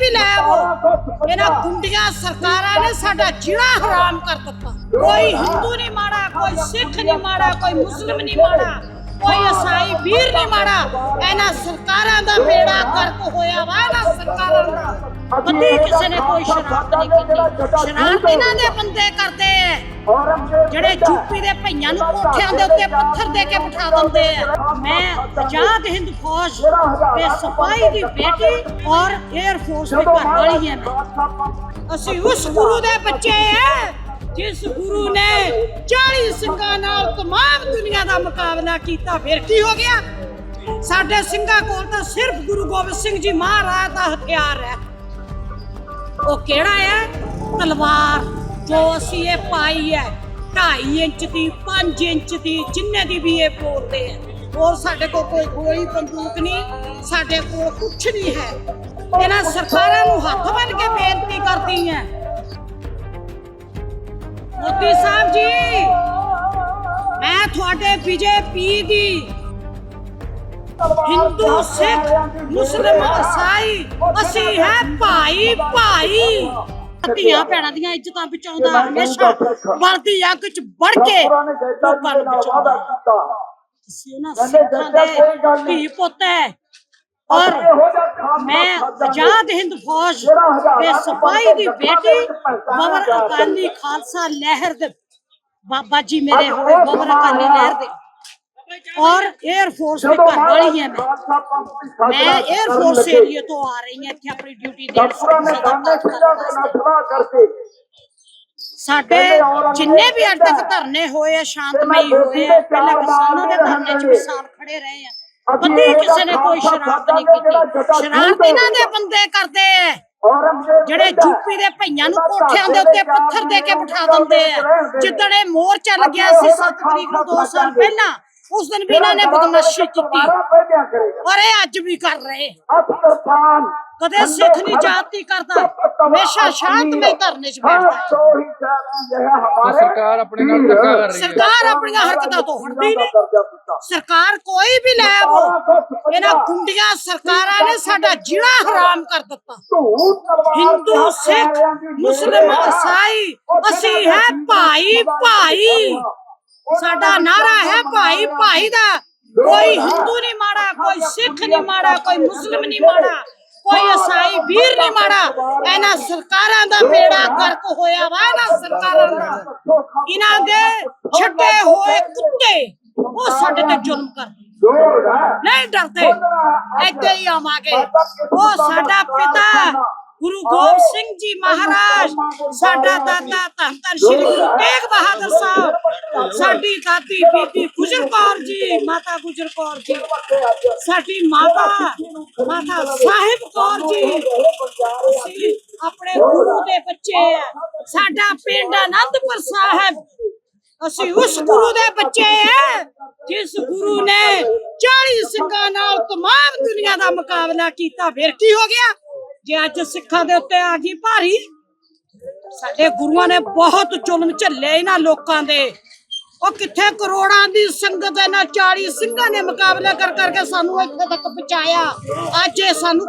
ਵੀ ਲੈ ਆਵੋ। ਇਹਨਾਂ ਗੁੰਡੀਆਂ ਸਰਕਾਰਾਂ ਨੇ ਸਾਡਾ ਜੀਣਾ ਹਰਾਮ ਕਰ ਦਿੱਤਾ। ਕੋਈ ਹਿੰਦੂ ਨਹੀਂ ਮਾੜਾ, ਕੋਈ ਸਿੱਖ ਨਹੀਂ ਮਾੜਾ, ਕੋਈ ਮੁਸਲਮ ਨਹੀਂ ਮਾੜਾ, ਕੋਈ ਈਸਾਈ ਵੀਰ ਨਹੀਂ ਮਾੜਾ। ਇਹਨਾਂ ਸਰਕਾਰਾਂ ਦਾ ਬੇੜਾ ਕਰਕ ਹੋਇਆ ਵਾ, ਇਹਨਾਂ ਸਰਕਾਰਾਂ ਦਾ। ਕਦੀ ਕਿਸੇ ਨੇ ਕੋਈ ਸ਼ਰਾਰਤ ਨਹੀਂ ਕੀਤੀ। ਸ਼ਰਾਰਤ ਇਹਨਾਂ ਦੇ ਬੰਦੇ ਕਰਦੇ ਐ। ਜਿਹੜੇ ਯੂਪੀ ਦੇ ਭਈਆਂ ਨੂੰ ਕੋਠਿਆਂ ਦੇ ਉੱਤੇ ਪੱਥਰ ਦੇ ਕੇ ਬਿਠਾ ਦਿੰਦੇ ਆ। ਮੈਂ ਆਜ਼ਾਦ ਹਿੰਦ ਫੌਜ ਦੇ ਸਿਪਾਹੀ ਦੀ ਬੇਟੀ ਔਰ 에ਅਰ ਫੋਰਸ ਦੀ ਘਰ ਵਾਲੀ ਆ ਮੈਂ। ਅਸੀਂ ਉਸ ਗੁਰੂ ਦੇ ਬੱਚੇ ਆ, ਜਿਸ ਗੁਰੂ ਨੇ 40 ਸਿੰਘਾਂ ਨਾਲ ਤਮਾਮ ਦੁਨੀਆ ਦਾ ਮੁਕਾਬਲਾ ਕੀਤਾ। ਫਿਰ ਕੀ ਹੋ ਗਿਆ? ਸਾਡੇ ਸਿੰਘਾਂ ਕੋਲ ਤਾਂ ਸਿਰਫ ਗੁਰੂ ਗੋਬਿੰਦ ਸਿੰਘ ਜੀ ਮਹਾਰਾਜ ਦਾ ਹਥਿਆਰ ਹੈ। ਉਹ ਕਿਹੜਾ ਹੈ? ਤਲਵਾਰ। ਜੋ ਅਸੀਂ ਇਹ ਪਾਈ ਹੈ 2.5 ਇੰਚ ਦੀ 5 ਇੰਚ ਦੀ ਜਿੰਨੇ ਦੀ ਵੀ ਇਹ ਬੋਲਦੇ ਆ ਹੋਰ ਸਾਡੇ ਕੋਲ ਕੋਈ ਗੋਲੀ ਬੰਦੂਕ ਨਹੀਂ ਸਾਡੇ ਕੋਲ ਕੁਝ ਨਹੀਂ ਹੈ ਇਹਨਾਂ ਸਰਕਾਰਾਂ ਨੂੰ ਹੱਥ ਬੰਨ ਕੇ ਬੇਨਤੀ ਕਰਦੀ ਹੈ ਮੋਦੀ ਸਾਹਿਬ ਜੀ ਮੈਂ ਤੁਹਾਡੇ ਬੀਜੇਪੀ ਦੀ ਹਿੰਦੂ ਸਿੱਖ ਮੁਸਲਮ ਈਸਾਈ ਅਸੀਂ ਹੈ ਭਾਈ ਭਾਈ ਧੀਆਂ ਭੈਣਾਂ ਦੀਆਂ ਇੱਜ਼ਤਾਂ ਬਚਾਉਂਦਾ ਹਮੇਸ਼ਾ ਵਰਦੀ ਅੱਗ ਚ ਵੜ ਕੇ ਲੋਕਾਂ ਨੂੰ ਬਚਾਉਂਦਾ। ਅਸੀਂ ਉਹਨਾਂ ਸਿੱਖਾਂ ਦੇ ਧੀ ਪੁੱਤ ਹੈ। ਔਰ ਮੈਂ ਆਜ਼ਾਦ ਹਿੰਦ ਫੌਜ ਦੇ ਸਿਪਾਹੀ ਦੀ ਬੇਟੀ ਬਬਰ ਅਕਾਲੀ ਖਾਲਸਾ ਲਹਿਰ ਦੇ ਬਾਬਾ ਜੀ ਮੇਰੇ ਹੋਏ ਬਬਰ ਅਕਾਲੀ ਲਹਿਰ ਦੇ ਔਰ 에ਅਰ ਫੋਰਸ ਦੇ ਘਰ ਵਾਲੀ ਹਾਂ ਮੈਂ। ਮੈਂ 에ਅਰ ਫੋਰਸ ਏਰੀਆ ਤੋਂ ਆ ਰਹੀ ਹਾਂ ਇੱਥੇ ਆਪਣੀ ਡਿਊਟੀ ਕਰਨ ਵਾਸਤੇ। ਸਾਡੇ ਜਿੰਨੇ ਵੀ ਅੱਜ ਤੱਕ ਧਰਨੇ ਹੋਏ ਆ ਸ਼ਾਂਤਮਈ ਹੋਏ ਆ ਪਹਿਲਾਂ ਕਿਸਾਨਾਂ ਦੇ ਧਰਨੇ 'ਚ ਸਾਲ ਖੜੇ ਰਹੇ ਆ। ਕਦੀ ਕਿਸੇ ਨੇ ਕੋਈ ਸ਼ਰਾਰਤ ਨਹੀਂ ਕੀਤੀ। ਸ਼ਰਾਰਤ ਇਹਨਾਂ ਦੇ ਬੰਦੇ ਕਰਦੇ ਆ। ਜਿਹੜੇ ਯੂਪੀ ਦੇ ਭਈਆਂ ਨੂੰ ਕੋਠਿਆਂ ਦੇ ਉੱਤੇ ਪੱਥਰ ਦੇ ਕੇ ਬਿਠਾ ਦਿੰਦੇ ਆ। ਜਿੱਦਣ ਇਹ ਮੋਰਚਾ ਲੱਗਿਆ ਸੀ 7 ਤਰੀਕ ਨੂੰ 2 ਸਾਲ ਪਹਿਲਾਂ ਉਸ ਦਿਨ ਵੀ ਇਹਨਾਂ ਨੇ ਬਦਮਾਸ਼ੀ ਕੀਤੀ ਔਰ ਇਹ ਅੱਜ ਵੀ ਕਰ ਰਹੇ ਕਦੇ ਸਿੱਖ ਨਹੀਂ ਜਾਤੀ ਕਰਦਾ ਹਮੇਸ਼ਾ ਸ਼ਾਂਤਮਈ ਧਰਨੇ 'ਚ ਬੈਠਦਾ ਹੈ ਤਾਂ ਸਰਕਾਰ ਆਪਣੇ ਨਾਲ ਧੱਕਾ ਕਰ ਰਹੀ ਹੈ ਸਰਕਾਰ ਆਪਣੀਆਂ ਹਰਕਤਾਂ ਤੋਂ ਹਟਦੀ ਨਹੀਂ ਸਰਕਾਰ ਕੋਈ ਵੀ ਲੈ ਆਵੋ ਇਹਨਾਂ ਗੁੰਡੀਆਂ ਸਰਕਾਰਾਂ ਨੇ ਸਾਡਾ ਜੀਣਾ ਹਰਾਮ ਕਰ ਦਿੱਤਾ ਹਿੰਦੂ ਸਾਡਾ ਨਾਰਾ ਹੈ ਭਾਈ ਭਾਈ ਦਾ। ਕੋਈ ਹਿੰਦੂ ਨਹੀਂ ਮਾੜਾ ਕੋਈ ਸਿੱਖ ਨਹੀਂ ਮਾੜਾ ਕੋਈ ਮੁਸਲਮ ਨਹੀਂ ਮਾੜਾ ਕੋਈ ਈਸਾਈ ਵੀਰ ਨਹੀਂ ਮਾੜਾ। ਇਹਨਾਂ ਸਰਕਾਰਾਂ ਦਾ ਬੇੜਾ ਗਰਕ ਹੋਇਆ ਵਾ ਇਹਨਾਂ ਸਰਕਾਰਾਂ ਦਾ। ਇਹਨਾਂ ਦੇ ਛੱਡੇ ਹੋਏ ਕੁੱਤੇ ਉਹ ਸਾਡੇ ਤੇ ਜ਼ੁਲਮ ਕਰਦੇ ਨਹੀਂ ਡਰਦੇ। ਇੱਥੇ ਹੀ ਆਵਾਂਗੇ। ਉਹ ਸਾਡਾ ਪਿਤਾ ਗੁਰੂ ਗੋਬਿੰਦ ਸਿੰਘ ਜੀ ਮਹਾਰਾਜ ਸਾਡਾ ਦਾਤਾ ਧੰਨ ਧੰਨ ਸ਼੍ਰੀ ਗੁਰੂ ਤੇਗ ਬਹਾਦਰ ਸਾਹਿਬ ਸਾਡੀ ਦਾਤੀ ਬੀਬੀ ਗੁਜਰ ਜੀ ਮਾਤਾ ਗੁਜਰ ਜੀ ਸਾਡੀ ਮਾਤਾ ਮਾਤਾ ਸਾਹਿਬ ਕੌਰ ਜੀ ਆਪਣੇ ਗੁਰੂ ਦੇ ਬੱਚੇ ਆ। ਸਾਡਾ ਪਿੰਡ ਅਨੰਦਪੁਰ ਸਾਹਿਬ ਅਸੀਂ ਉਸ ਗੁਰੂ ਦੇ ਬੱਚੇ ਆ ਜਿਸ ਗੁਰੂ ਨੇ 40 ਸਿੰਘਾਂ ਨਾਲ ਤਮਾਮ ਦੁਨੀਆ ਦਾ ਮੁਕਾਬਲਾ ਕੀਤਾ। ਫਿਰ ਕੀ ਹੋ ਗਿਆ? ਜੇ ਅੱਜ ਸਿੱਖਾਂ ਦੇ ਉੱਤੇ ਆ ਗਈ ਭਾਰੀ। ਸਾਡੇ ਗੁਰੂਆਂ ਨੇ ਬਹੁਤ ਜ਼ੁਲਮ ਝੱਲੇ ਇਹਨਾਂ ਲੋਕਾਂ ਦੇ। ਉਹ ਕਿੱਥੇ ਕਰੋੜਾਂ ਦੀ ਸੰਗਤ ਇਹਨਾਂ 40 ਸਿੰਘਾਂ ਨੇ ਮੁਕਾਬਲਾ ਕਰ ਕਰਕੇ ਸਾਨੂੰ ਇੱਥੇ ਤੱਕ ਪਹੁੰਚਾਇਆ। ਅੱਜ ਇਹ ਸਾਨੂੰ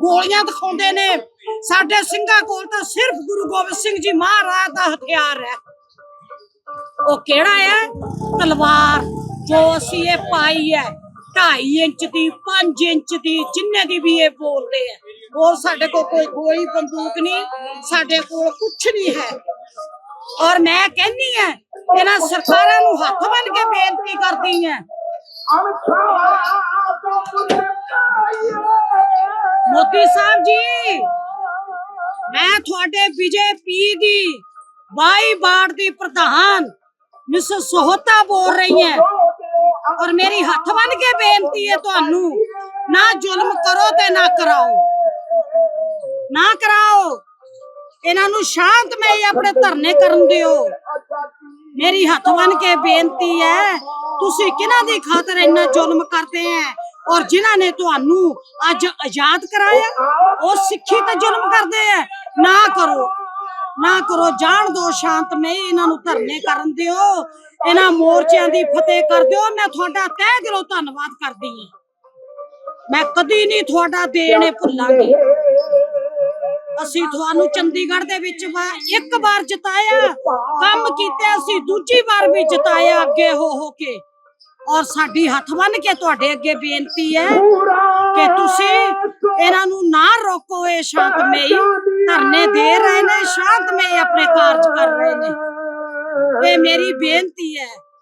ਗੋਲੀਆਂ ਦਿਖਾਉਂਦੇ ਨੇ। ਸਾਡੇ ਸਿੰਘਾਂ ਕੋਲ ਤਾਂ ਸਿਰਫ ਗੁਰੂ ਗੋਬਿੰਦ ਸਿੰਘ ਜੀ ਮਹਾਰਾਜ ਦਾ ਹਥਿਆਰ ਹੈ। ਉਹ ਕਿਹੜਾ ਹੈ? ਤਲਵਾਰ, ਜੋ ਅਸੀਂ ਇਹ ਪਾਈ ਹੈ 2.5 ਇੰਚ ਦੀ 5 ਇੰਚ ਦੀ, ਜਿੰਨੇ ਦੀ ਵੀ ਇਹ ਬੋਲਦੇ ਆ। ਹੋਰ ਸਾਡੇ ਕੋਲ ਕੋਈ ਗੋਲੀ ਬੰਦੂਕ ਨਹੀਂ, ਸਾਡੇ ਕੋਲ ਕੁਝ ਨਹੀਂ ਹੈ। ਔਰ ਮੈਂ ਕਹਿੰਨੀ ਆ ਇਹਨਾਂ ਸਰਕਾਰਾਂ ਨੂੰ ਹੱਥ ਬੰਨ ਕੇ ਬੇਨਤੀ ਕਰਦੀ ਆ ਮੋਦੀ ਸਾਹਿਬ ਜੀ, ਮੈਂ ਤੁਹਾਡੇ ਬੀਜੇਪੀ ਦੀ ਬਾਈ ਬਾੜ ਦੀ ਪ੍ਰਧਾਨ ਮਿਸ ਸੋਹਤਾ ਬੋਲ ਰਹੀ ਹੈ। ਔਰ ਮੇਰੀ ਹੱਥ ਬੰਨ ਕੇ ਬੇਨਤੀ ਹੈ ਤੁਹਾਨੂੰ, ਨਾ ਜ਼ੁਲਮ ਕਰੋ ਤੇ ਨਾ ਕਰਾਓ। ਨਾ ਕਰਾਓ। ਇਹਨਾਂ ਨੂੰ ਸ਼ਾਂਤਮਈ ਆਪਣੇ ਧਰਨੇ ਕਰਨ ਦਿਓ। ਮੇਰੀ ਹੱਥ ਬੰਨ ਕੇ ਬੇਨਤੀ ਹੈ, ਤੁਸੀਂ ਕਿਹਨਾਂ ਦੀ ਖਾਤਰ ਇੰਨਾ ਜ਼ੁਲਮ ਕਰਦੇ ਆ ਔਰ ਜਿਨ੍ਹਾਂ ਨੇ ਤੁਹਾਨੂੰ ਅੱਜ ਆਜ਼ਾਦ ਕਰਾਇਆ, ਉਹ ਸਿੱਖੀ ਤੇ ਜ਼ੁਲਮ ਕਰਦੇ ਆ ਨਾ ਕਰੋ ਨਾ ਕਰੋ, ਜਾਣ ਦੋ ਸ਼ਾਂਤਮਈ ਇਹਨਾਂ ਨੂੰ ਧਰਨੇ ਕਰਨ ਦਿਓ। ਇਹਨਾਂ ਮੋਰਚਿਆਂ ਦੀ ਫਤਿਹ ਕਰ ਦਿਓ। ਮੈਂ ਤੁਹਾਡਾ ਤਹਿ ਦਿਲੋਂ ਧੰਨਵਾਦ ਕਰਦੀ ਹਾਂ। ਮੈਂ ਕਦੀ ਨਹੀਂ ਤੁਹਾਡਾ ਦੇਣੇ ਭੁੱਲਾਂਗੀ। ਅਸੀਂ ਤੁਹਾਨੂੰ ਚੰਡੀਗੜ੍ਹ ਦੇ ਵਿੱਚ ਇੱਕ ਵਾਰ ਜਿਤਾਇਆ, ਕੰਮ ਕੀਤੇ ਅਸੀਂ ਦੂਜੀ ਵਾਰ ਵੀ ਜਿਤਾਇਆ ਅੱਗੇ ਹੋ ਹੋ ਕੇ। ਔਰ ਸਾਡੀ ਹੱਥ ਬੰਨ ਕੇ ਤੁਹਾਡੇ ਅੱਗੇ ਬੇਨਤੀ ਹੈ ਕਿ ਤੁਸੀਂ ਇਹਨਾਂ ਨੂੰ ਨਾ ਰੋਕੋ, ਇਹ ਸ਼ਾਂਤਮਈ ਧਰਨੇ ਦੇ ਰਹੇ ਨੇ, ਸ਼ਾਂਤਮਈ ਆਪਣੇ ਕਾਰਜ ਕਰ ਰਹੇ ਨੇ। ਇਹ ਮੇਰੀ ਬੇਨਤੀ ਹੈ।